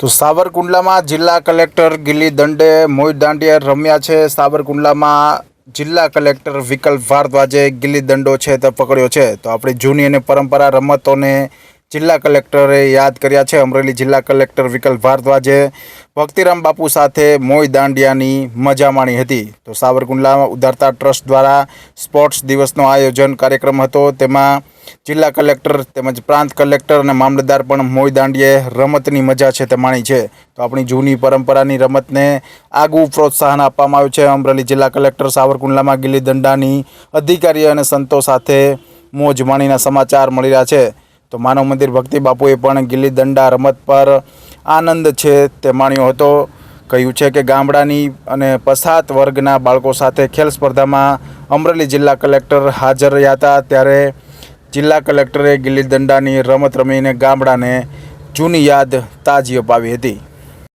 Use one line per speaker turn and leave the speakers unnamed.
તો સાવરકુંડલામાં જિલ્લા કલેક્ટર ગિલ્લી દંડે મોહિત દાંડિયા રમ્યા છે. સાવરકુંડલામાં જિલ્લા કલેક્ટર વિકલ્પ ભારદ્વાજે ગિલ્લી દંડો છે તે પકડ્યો છે. તો આપણી જૂની અને પરંપરા રમતોને જિલ્લા કલેક્ટરે યાદ કર્યા છે. અમરેલી જિલ્લા કલેક્ટર વિકલ્પ ભારદ્વાજે ભક્તિરામ બાપુ સાથે મોઈ દાંડિયાની મજા માણી હતી. તો સાવરકુંડલામાં ઉદારતા ટ્રસ્ટ દ્વારા સ્પોર્ટ્સ દિવસનો આયોજન કાર્યક્રમ હતો. તેમાં જિલ્લા કલેક્ટર તેમજ પ્રાંત કલેક્ટર અને મામલતદાર પણ મોઈ દાંડીએ રમતની મજા છે તે માણી છે. તો આપણી જૂની પરંપરાની રમતને આગવું પ્રોત્સાહન આપવામાં આવ્યું છે. અમરેલી જિલ્લા કલેક્ટર સાવરકુંડલામાં ગિલ્લી દંડાની અધિકારી અને સંતો સાથે મોજ માણીના સમાચાર મળી રહ્યા છે. તો માનવ મંદિર ભક્તિ બાપુએ પણ ગિલ્લી દંડા રમત પર આનંદ છે તે માણ્યો હતો. કહ્યું છે કે ગામડાની અને પસાત વર્ગના બાળકો સાથે ખેલ સ્પર્ધામાં અમરેલી જિલ્લા કલેક્ટર હાજર રહ્યા હતા. ત્યારે જિલ્લા કલેક્ટરે ગિલ્લી દંડાની રમત રમીને ગામડાને જૂની યાદ તાજી અપાવી હતી.